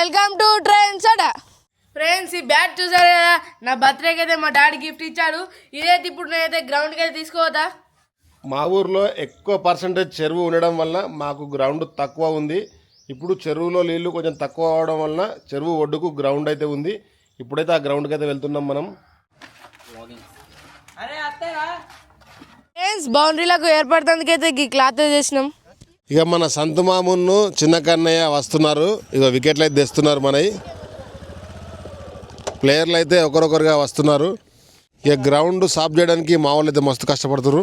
Welcome to trains అట friends ఈ bat చూసారు కదా? నా బర్త్డేకి అయితే మా డాడీ గిఫ్ట్ ఇచ్చాడు. ఇదైతే ఇప్పుడు నేనైతే గ్రౌండ్కి అయితే తీసుకోవద్దా మా ఊర్లో ఎక్కువ పర్సంటేజ్ చెరువు ఉండడం వల్ల మాకు గ్రౌండ్ తక్కువ ఉంది. ఇప్పుడు చెరువులో నీళ్ళు కొంచెం తక్కువ అవడం వలన చెరువు ఒడ్డుకు గ్రౌండ్ అయితే ఉంది. ఇప్పుడైతే ఆ గ్రౌండ్కి అయితే వెళ్తున్నాం మనం. ఫ్రెండ్స్ బౌండరీలకు ఏర్పడటానికి ఈ క్లాత్ చేసినాం. ఇక మన సంతమామును చిన్న కన్నయ్య వస్తున్నారు. ఇక వికెట్లు అయితే తెస్తున్నారు మనవి ప్లేయర్లు అయితే ఒకరొకరుగా వస్తున్నారు. ఇక గ్రౌండ్ సాఫ్ చేయడానికి మా వాళ్ళు అయితే మస్తు కష్టపడుతున్నారు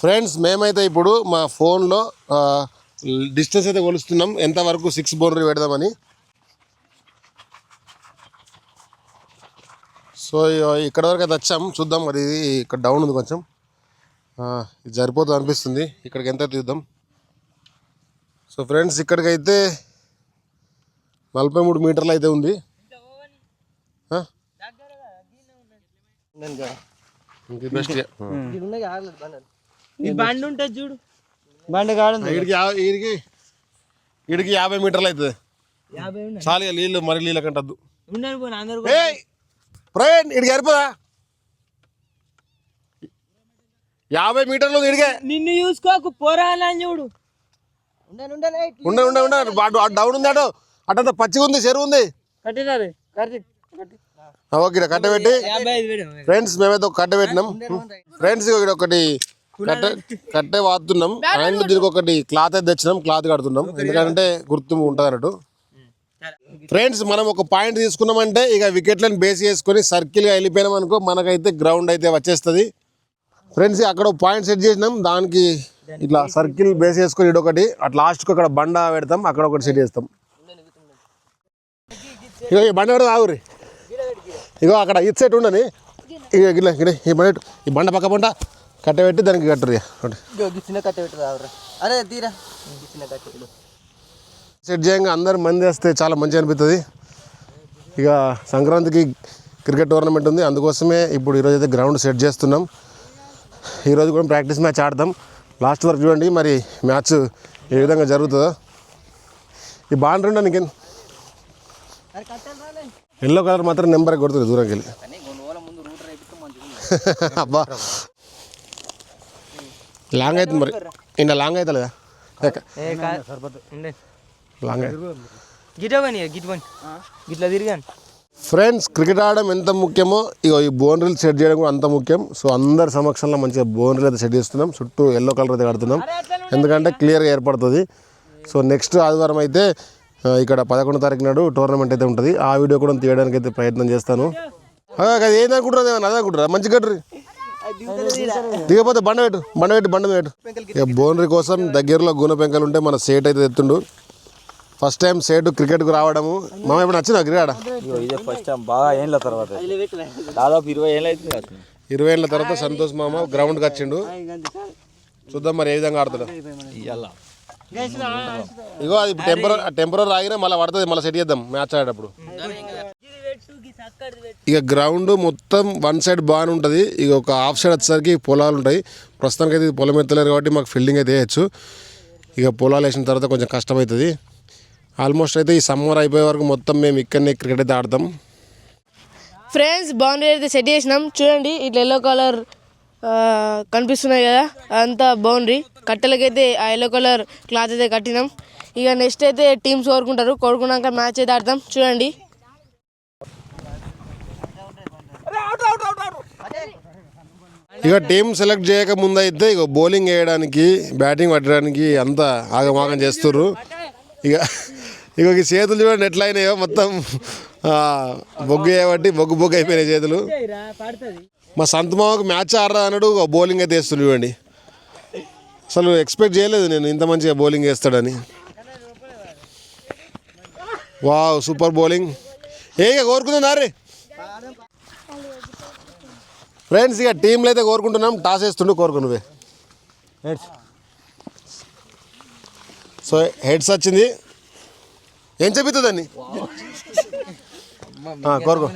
ఫ్రెండ్స్ మేమైతే ఇప్పుడు మా ఫోన్లో డిస్టెన్స్ అయితే కొలుస్తున్నాం. ఎంతవరకు సిక్స్ బౌండరీ పెడదామని? సో ఇక్కడ వరకు అయితే వచ్చాం. చూద్దాం మరి ఇది ఇక్కడ డౌన్ ఉంది కొంచెం. ఆ, ఇది సరిపోతుంది అనిపిస్తుంది. ఇక్కడికి ఎంత తీద్దాం? సో ఫ్రెండ్స్ ఇక్కడికైతే నలభై మూడు మీటర్లు అయితే ఉంది. బెస్ట్ ఈ బండి ఉంటుంది చూడు. బండి కాడు వీడికి యాభై మీటర్లు అవుతుంది చాలు నీళ్ళు మరి నీళ్ళ కంటద్దు ప్రవీణ్ ఇడికి సరిపోదా? యాభై మీటర్లు ఇడిగే నిన్ను చూసుకోకు పోరాలని చూడు. ఉండ ఉండ ఉండ అటు అటు డౌన్ ఉంది అటు. అటంతా పచ్చిగా ఉంది చెరువు ఉంది. ఓకే ఈడ కట్ట. పెట్టి యాభై ఐదు వేడు ఫ్రెండ్స్ మేమైతే ఒక కట్ట పెట్టినాం. ఫ్రెండ్స్ ఇక్కడ ఒకటి కట్ట కట్టే వాడుతున్నాం. అండ్ దీనికి ఒకటి క్లాత్ అయితే తెచ్చినాం క్లాత్ కడుతున్నాం. ఎందుకంటే గుర్తు ఉంటుంది అన్నట్టు. ఫ్రెండ్స్ మనం ఒక పాయింట్ తీసుకున్నామంటే ఇక వికెట్లను బేస్ చేసుకొని సర్కిల్గా వెళ్ళిపోయినాం అనుకో మనకైతే గ్రౌండ్ అయితే వచ్చేస్తుంది. ఫ్రెండ్స్ అక్కడ ఒక పాయింట్ సెట్ చేసినాం. దానికి ఇట్లా సర్కిల్ బేస్ చేసుకొని ఇడొకటి అట్ లాస్ట్కి అక్కడ బండ పెడతాం. అక్కడ ఒకటి సెట్ చేస్తాం. ఇగో ఈ బండ పెడతాం ఆగురి ఇగో అక్కడ ఇటు సైడ్ ఉండని. ఇక గిట్ల ఈ బండ. ఈ బండ పక్క బండ కట్టబెట్టి దానికి కట్టరు చిన్న కట్ట పెట్టు అరే తీరా. చిన్న సెట్ చేయంగా అందరు మంది వస్తే చాలా మంచిగా అనిపిస్తుంది ఇక సంక్రాంతికి క్రికెట్ టోర్నమెంట్ ఉంది. అందుకోసమే ఇప్పుడు ఈరోజు అయితే గ్రౌండ్ సెట్ చేస్తున్నాం. ఈరోజు కూడా ప్రాక్టీస్ మ్యాచ్ ఆడతాం. లాస్ట్ వరకు చూడండి మరి మ్యాచ్ ఏ విధంగా జరుగుతుందో. ఈ బాగుంటుండ నీకేం? ఎల్లో కలర్ మాత్రం నెంబర్ కొడుతుంది దూరంకి వెళ్ళి అబ్బా. లాంగ్ అవుతుంది మరి ఇంకా లాంగ్ అవుతలేదా లేక లాంగ్ గిట్లా తిరిగాను. ఫ్రెండ్స్ క్రికెట్ ఆడడం ఎంత ముఖ్యమో ఇగో ఈ బౌండరీలు సెట్ చేయడం కూడా అంత ముఖ్యం. సో అందరి సమక్షంలో మంచిగా బౌండరీలు అయితే సెట్ చేస్తున్నాం. చుట్టూ ఎల్లో కలర్ అయితే కడుతున్నాం. ఎందుకంటే క్లియర్గా ఏర్పడుతుంది. సో నెక్స్ట్ ఆదివారం అయితే ఇక్కడ పదకొండో తారీఖు నాడు టోర్నమెంట్ అయితే ఉంటుంది. ఆ వీడియో కూడా తీయడానికి అయితే ప్రయత్నం చేస్తాను. అది ఏందనుకుంటారు అదే అనుకుంటారా మంచి కట్టరు దిగపోతే బండ పెట్టు బండ పెట్టు బండ పెట్టు. ఇక బౌండరీ కోసం దగ్గరలో గుణ పెంకలు ఉంటే మన సేట్ అయితే ఎత్తుండు ఫస్ట్ టైం సేటు క్రికెట్కు రావడము. మామ ఇప్పుడు నచ్చిందా క్రికెట్ ఆడ ఇదే ఫస్ట్ టైం బాగా ఏళ్ళ తర్వాత దాదాపు ఇరవై ఏళ్ళు అవుతుంది కావచ్చు ఇరవై ఏళ్ళ తర్వాత సంతోష్ మామ గ్రౌండ్కి వచ్చిండు. చూద్దాం మరి ఏ విధంగా ఆడుతాడు. ఇగో అది టెంపరీ టెంపరీ ఆగినా మళ్ళీ పడుతుంది మళ్ళీ సెట్ చేద్దాం మ్యాచ్ ఆడేటప్పుడు. ఇక గ్రౌండ్ మొత్తం వన్ సైడ్ బాగానే ఉంటుంది. ఇక ఒక హాఫ్ సైడ్ వచ్చేసరికి పొలాలు ఉంటాయి. ప్రస్తుతానికి అయితే ఇది పొలం ఎత్తలేరు కాబట్టి మాకు ఫీల్డింగ్ అయితే వేయచ్చు ఇక పొలాలు వేసిన తర్వాత కొంచెం కష్టమవుతుంది ఆల్మోస్ట్ అయితే ఈ సమ్మర్ అయిపోయే వరకు మొత్తం మేము ఇక్కడనే క్రికెట్ అయితే ఆడతాం. ఫ్రెండ్స్ బౌండరీ అయితే సెట్ చేసినాం. చూడండి ఇట్లా ఎల్లో కలర్ కనిపిస్తున్నాయి కదా అంతా బౌండరీ కట్టెలకైతే ఆ ఎల్లో కలర్ క్లాత్ అయితే కట్టినాం. ఇక నెక్స్ట్ అయితే టీమ్స్ కోరుకుంటారు. కోరుకున్నాక మ్యాచ్ అయితే ఆడతాం. చూడండి. ఇక టీం సెలెక్ట్ చేయక ముందు అయితే ఇక బౌలింగ్ వేయడానికి బ్యాటింగ్ పట్టడానికి అంతా ఆగమాగం చేస్తుర్రు. ఇక ఇక ఈ చేతులు చూడండి ఎట్లా అయినాయో మొత్తం బొగ్గు చేయబట్టి బొగ్గు బొగ్గు అయిపోయినాయి చేతులు. మా సంత మామకు మ్యాచ్ ఆడరా అన్నాడు బౌలింగ్ అయితే వేస్తుంది చూడండి. అసలు ఎక్స్పెక్ట్ చేయలేదు నేను ఇంత మంచిగా బౌలింగ్ వేస్తాడని. వావ్ సూపర్ బౌలింగ్ ఏ కోరుకుందా రే. ఫ్రెండ్స్ ఇక టీంలో అయితే కోరుకుంటున్నాం. టాస్ వేస్తుండు కోరుకు నువ్వే. సో హెడ్స్ వచ్చింది. ఏం చెబుతుందని కోరుకో.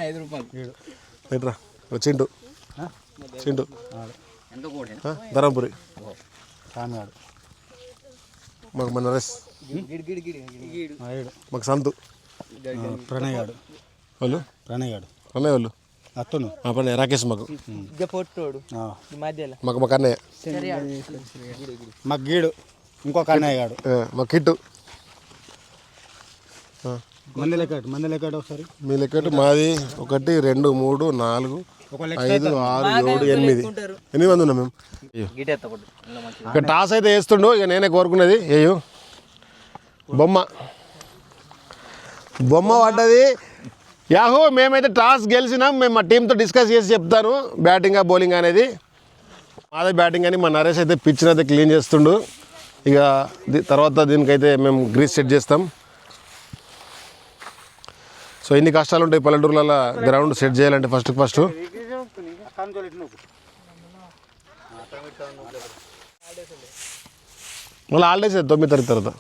ఎట్రా ఓ చింటు. చింటు. ధరంపురి. మాకు మన నరేష్. మాకు సంతు. ప్రణయ్ గాడు. వాళ్ళు? ప్రణయ్ గాడు. అన్నయ్య వాళ్ళు. పని రాకేష్ మాకు. ఇక పొట్టోడు. ఆ. ఈ మధ్యలో. మాకు మాకు అన్నయ్య మాకు గీడు. ఇంకొక అన్నయ్య గాడు. మా కిట్టు. మంది లెక్కడు మంది లెక్కడు ఒకసారి. మీ లెక్కటి మాది ఒకటి రెండు మూడు నాలుగు ఐదు ఆరు ఏడు ఎనిమిది. ఎనిమిది మంది ఉన్నాం మేము. ఇక టాస్ అయితే వేస్తుండు ఇక నేనే కోరుకునేది ఏయు బొమ్మ. బొమ్మ పడ్డది. యాహో మేమైతే టాస్ గెలిచినాం. మేము మా టీంతో డిస్కస్ చేసి చెప్తాను బ్యాటింగ్ బౌలింగ్ అనేది. మాదే బ్యాటింగ్ అని మా నరేష్ అయితే పిచ్ని అయితే క్లీన్ చేస్తుండు. ఇక తర్వాత దీనికైతే మేము గ్రీస్ సెట్ చేస్తాం. సో ఎన్ని కష్టాలు ఉంటాయి పల్లెటూర్లలో గ్రౌండ్ సెట్ చేయాలంటే ఫస్ట్ ఫస్ట్ మళ్ళీ హాలిడేస్ తొమ్మిది తారీఖు తర్వాత?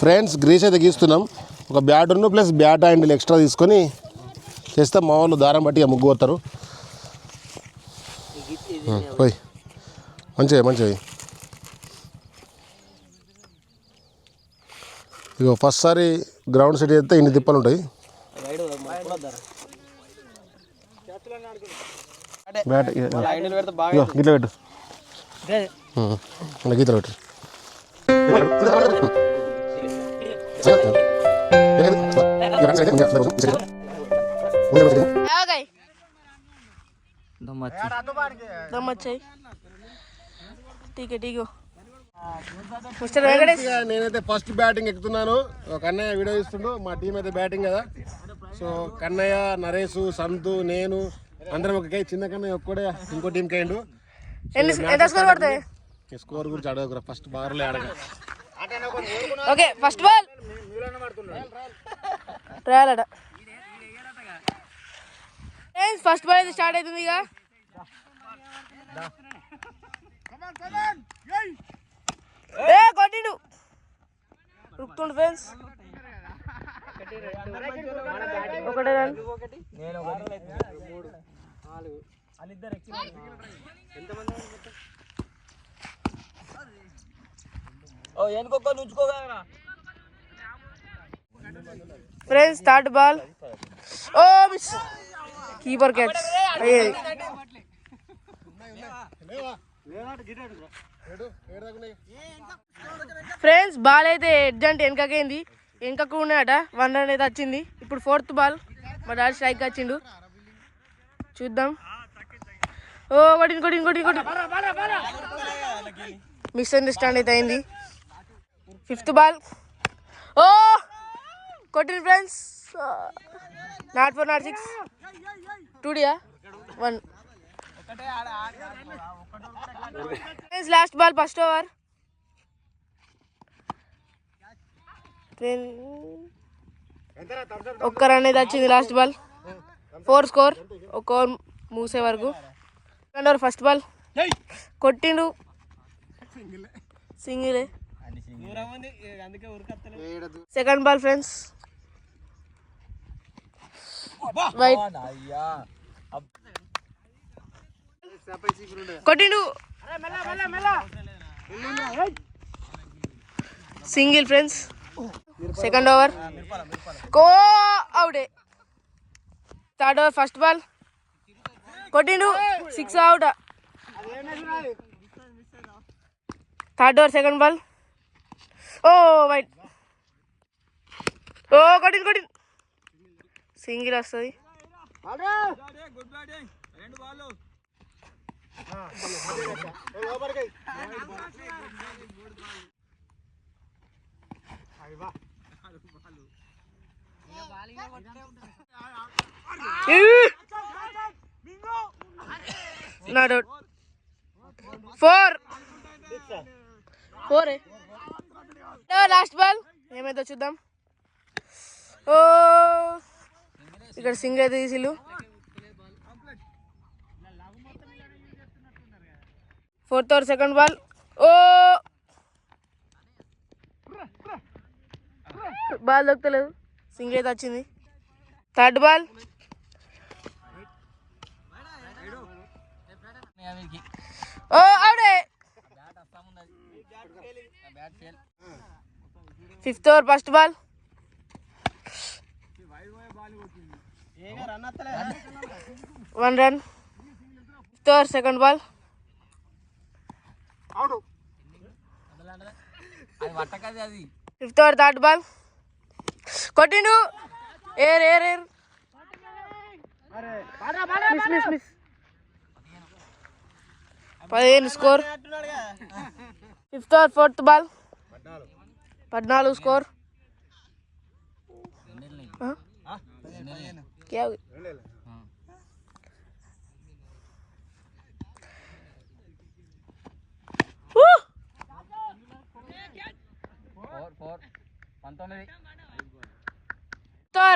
ఫ్రెండ్స్ గ్రీస్ అయితే గీస్తున్నాం. ఒక బ్యాటర్ను ప్లస్ బ్యాట్ హ్యాండిల్ ఎక్స్ట్రా తీసుకొని చేస్తే మా వాళ్ళు దారం బట్టి ముగ్గు పోతారు పోయి. మంచిగా మంచిగా ఇక ఫస్ట్ సారి గ్రౌండ్ సెట్ చేస్తే ఇన్ని తిప్పలు ఉంటాయి. బ్యాట్ పెట్టు. గీతలు పెట్టు. నేనైతే ఫస్ట్ బ్యాటింగ్ ఎక్కుతున్నాను. ఒక కన్నయ్య వీడియో ఇస్తుండు. మా టీం అయితే బ్యాటింగ్ కదా. సో కన్నయ్య నరేష్ సంతు నేను అందరం ఒక చిన్న కన్నయ్య ఒక్కడే ఇంకో టీం కైండు ఎన్ని ఎంత స్కోర్ పడతాయి? స్కోర్ గురించి అడగకురా ఫస్ట్ బార్లే అడగ. Okay first ball. రాయాలట. First ball అయితే స్టార్ట్ అవుతుంది ఇక. ఏ కొట్టిండు. రుక్తుండు ఫ్రెండ్స్. ఒకటే రన్. ఓ నుంచుకోగలరా ఫ్రెండ్స్ థర్డ్ బాల్. ఓ మిస్. Keeper catch. అయ్యేది ఫ్రెండ్స్ బాల్ అయితే ఎడ్జ్ అంటే వెనకకైంది వెనకకు ఉన్నాయట. వన్ రన్ అయితే వచ్చింది. ఇప్పుడు ఫోర్త్ బాల్. మా డాడీ స్ట్రైక్ వచ్చిండు. చూద్దాం. ఓ కొట్టింది కొట్టింది కొట్టింది కొట్టింది మిస్ అండర్స్టాండ్ అయితే అయింది. Fifth ball. ఓ! కొట్టింది friends. Not four not six. టూడియా? One. Last ball first over. ఒక్క రన్ అయితే వచ్చింది లాస్ట్ బాల్. Four score. ఒక ఓవర్ మూసే వరకు. Second over first ball. కొట్టిండు. సింగిలే. సెకండ్ బాల్ ఫ్రెండ్స్ కొట్టిండు. సింగిల్ ఫ్రెండ్స్ సెకండ్ ఓవర్ కో అవుటే థర్డ్ ఓవర్ ఫస్ట్ బాల్ కొట్టిండు. Six out third over second ball ఓ వైట్. ఓ కొట్టింది కొట్టింది. సింగిల్ వస్తుంది. ఫోర్. ఫోర్. లాస్ట్ బాల్ ఏమైతే చూద్దాం. ఓ ఇక్కడ సింగ్ అయితే తీసిల్లు. ఫోర్త్ ఓవర్ సెకండ్ బాల్ ఓ బాల్ దొక్కలేదు. సింగిల్ అయితే వచ్చింది. థర్డ్ బాల్ ఓ అవుడే fifth over first ball one run fifth over second ball fifth over third ball కొట్టిండు. Air air air miss miss miss పదిహేను score fifth or fourth ball. పద్నాలుగు score.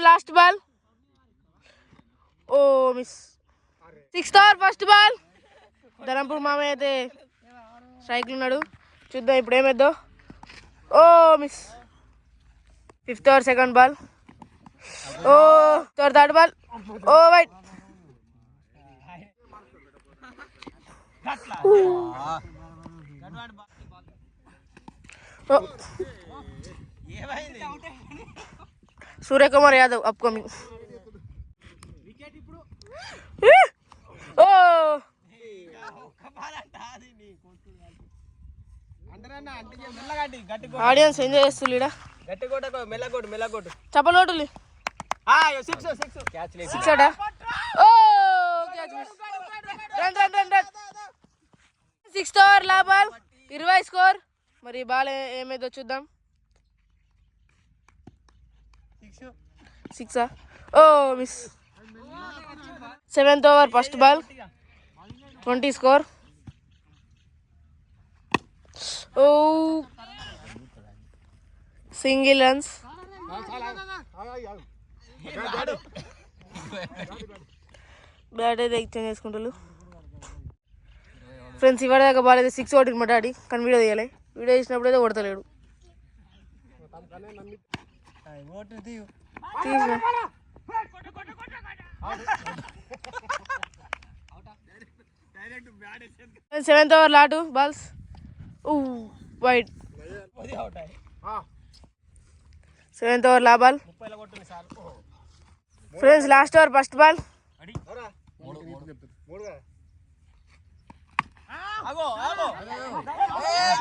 Last ball. ఓ miss. Sixth over first ball. Dharampur మామయ్య అయితే strike ఉన్నాడు. చూద్దాం ఇప్పుడు ఏమేద్దో? ఓ miss fifth over second ball ఓ third third ball ఓ వైట్ సూర్యకుమార్ యాదవ్ అప్కమింగ్ ఓ. ఆడియన్స్ ఎంజాయ్ గట్టి కొట్టకు మెల్లగొట్టు మెల్లగొట్టు. చప్పలు కొట్టులి సిక్స్ సిక్స్ సిక్స్ అడా ఓ run run run run six over లా బాల్ ఇరవై స్కోర్ మరి బాల్ ఏమైందో చూద్దాం. సిక్సా ఓ miss seventh over first ball twenty score ఓ. Single runs. బ్యాట్ అయితే ఎక్స్చేంజ్ చేసుకుంటారు. ఫ్రెండ్స్ ఇవాళ బాల్ అయితే సిక్స్ కొట్టిన మా డాడీ. కానీ వీడియో తీయాలి. వీడియో తీసినప్పుడు అయితే కొడతలేడు. తీసిన. సెవెంత్ ఓవర్ లాటు బాల్స్. వైట్ సెవెంత్ ఓవర్ లా ball friends last over first ball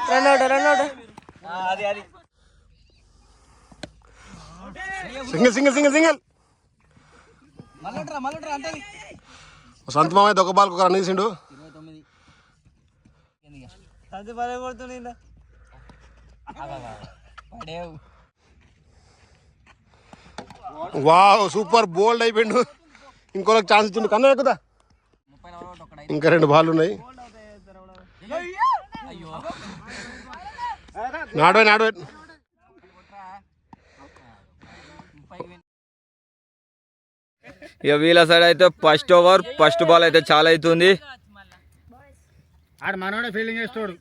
run out run out అది అది. సింగిల్ సింగిల్ సింగిల్ సింగిల్ సంత మామయ్య ఒక బాల్కి ఒక రన్ తీసిండు అది పదే కొడుతుంది పడేవు వావ్ సూపర్ బోల్డ్ అయిపోయిండు. ఇంకోళ్ళకి ఛాన్స్ ఇచ్చిండు. కన్నా ఎక్కుదా? ఇంకా రెండు బాల్ ఉన్నాయి. నాడు నాడు ఇక వీళ్ళ సైడ్ అయితే ఫస్ట్ ఓవర్ ఫస్ట్ బాల్ అయితే చాలా అవుతుంది. ఆడు మనోడే ఫీలింగ్ చేస్తాడు.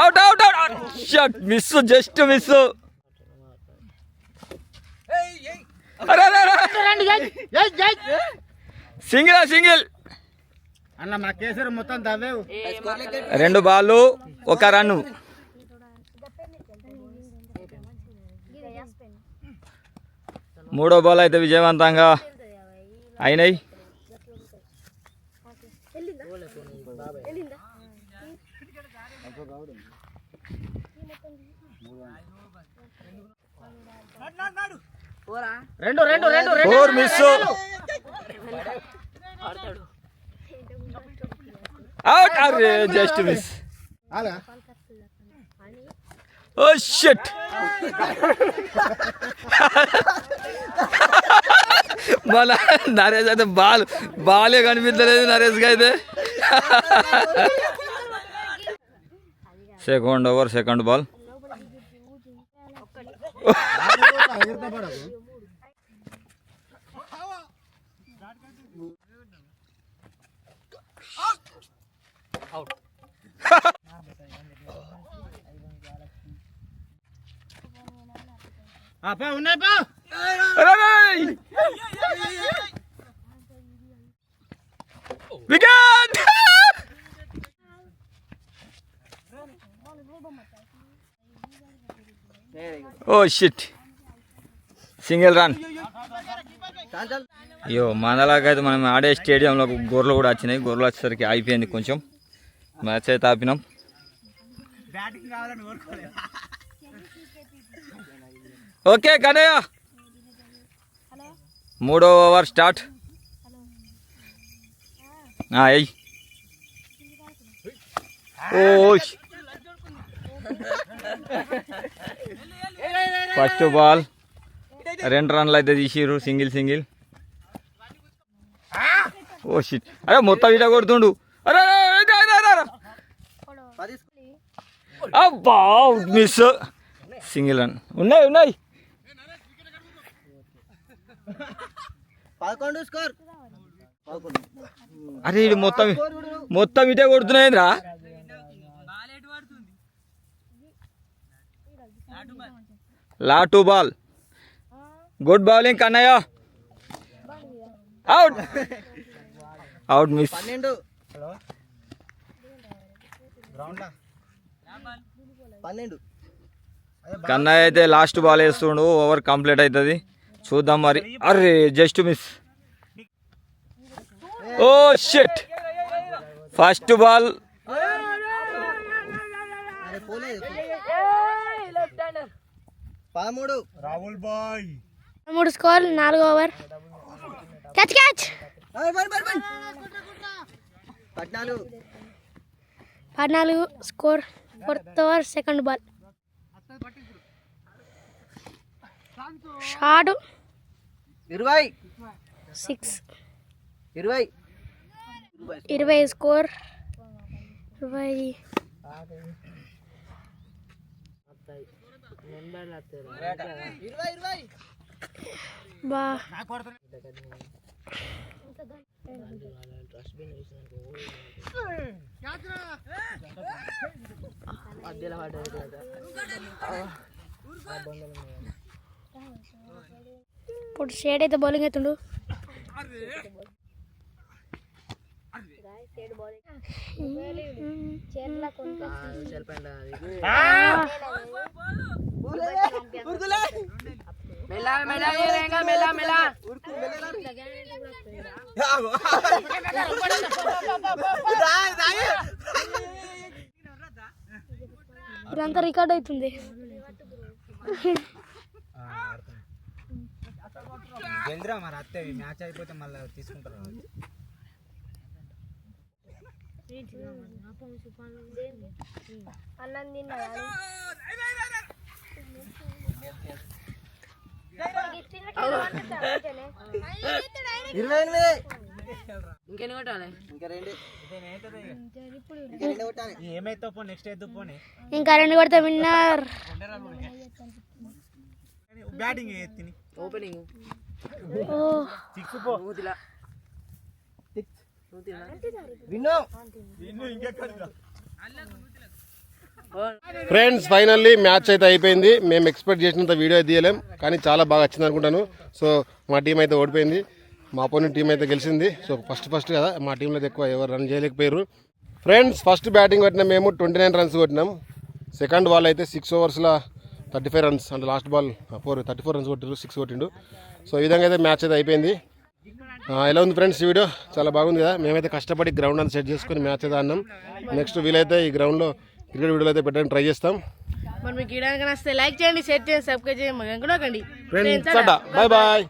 Out out out miss just miss single single అన్న మా కేసరి మొత్తం తవ్వేవు. రెండు బాళ్ళు ఒక రన్ను మూడో బాల్ అయితే విజయవంతంగా అయినాయి. రెండు రెండు రెండు ఫోర్ మిస్. అవుట్ అరే జస్ట్ మిస్ అలా. ఓ షిట్ మన నరేష్ అయితే బాల్ బాలే కనిపించలేదు నరేష్కి అయితే. Second over second ball ayırda bana bu. Out. apa unai pa? Aray! Bigat! Oh shit. Single run. అయ్యో మనలాగైతే మనం ఆడే స్టేడియంలో గొర్రెలు కూడా వచ్చినాయి. గొర్రెలు వచ్చేసరికి అయిపోయింది కొంచెం. మ్యాచ్ అయితే ఆపినాం. ఓకే కనయ్య మూడో ఓవర్ స్టార్ట్. ఎయ్ ఓ ఫస్ట్ బాల్. రెండు రన్లు అయితే తీసిర్రు సింగిల్ సింగిల్. ఓ షిట్ అరే మొత్తం ఇట కొడుతుండు. అరే అబ్బా మిస్ సింగిల్ రన్. ఉన్నాయి ఉన్నాయి. పదకొండు స్కోర్. పదకొండు అరే ఇది మొత్తం మొత్తం ఇటే కొడుతున్నాయింద్రా? Lot ball. Good bowling Kannayya out out miss పన్నెండు. పన్నెండు. కన్నయ్య అయితే లాస్ట్ బాల్ వేస్తుండు. ఓవర్ కంప్లీట్ అవుతుంది. చూద్దాం మరి. అరే జస్ట్ మిస్ ఓ షెట్ ఫస్ట్ బాల్ పదమూడు. రాహుల్ బాయ్. మూడు స్కోర్ నాలుగో ఓవర్. Catch catch. పద్నాలుగు. Score fourth over second ball. Short ఇరవై. సిక్స్. ఇరవై. ఇరవై స్కోర్. ఇరవై. ఇరవై ఇరవై. బా. ఇప్పుడు షేడ్ అయితే బౌలింగ్ అవుతుండు. ఇదంతా రికార్డ్ అవుతుంది. జల్దిరా మరి అత్తే మ్యాచ్ అయిపోతే మళ్ళీ తీసుకుంటారు? అన్నం తిన్నాడు ఇరవై ఎనిమిది. ఇంకా రెండు. ఇంకా రెండు కొట్టాలి. ఏమైతే పో నెక్స్ట్ అయితే పోనీ ఇంకా రెండు కొడితే విన్నర్. బ్యాటింగ్ ఎత్తిని. ఓ. సిక్స్ పో. విన్నో. ఫ్రెండ్స్ ఫైనల్లీ మ్యాచ్ అయితే అయిపోయింది. మేము ఎక్స్పెక్ట్ చేసినంత వీడియో అయితే తీయలేం కానీ చాలా బాగా వచ్చింది అనుకుంటాను. సో మా టీం అయితే ఓడిపోయింది. మా అపోనెంట్ టీం అయితే గెలిచింది. సో ఫస్ట్ ఫస్ట్ కదా మా టీంలో అయితే ఎక్కువ ఎవరు రన్ చేయలేకపోయారు. ఫ్రెండ్స్ ఫస్ట్ బ్యాటింగ్ కొట్టిన మేము ట్వంటీ నైన్ రన్స్ కొట్టినాం. సెకండ్ బాల్ అయితే సిక్స్ ఓవర్స్లో థర్టీ ఫైవ్ రన్స్ అంటే last ball four thirty four runs కొట్టిండు సిక్స్ కొట్టిండు. సో ఈ విధంగా అయితే మ్యాచ్ అయితే అయిపోయింది. ఎలా ఉంది ఫ్రెండ్స్ ఈ వీడియో? చాలా బాగుంది కదా. మేమైతే కష్టపడి గ్రౌండ్ అంతా సెట్ చేసుకొని మ్యాచ్ అయితే ఆడినాం. నెక్స్ట్ వీలైతే ఈ గ్రౌండ్లో క్రికెట్ వీడియోలు అయితే పెట్టడానికి ట్రై చేస్తాం. మరి మీకు ఇడానికి నచ్చితే లైక్ చేయండి షేర్ చేయండి సబ్స్క్రైబ్ చేయండి. అనుకోకండి ఫ్రెండ్స్ బాయ్ బాయ్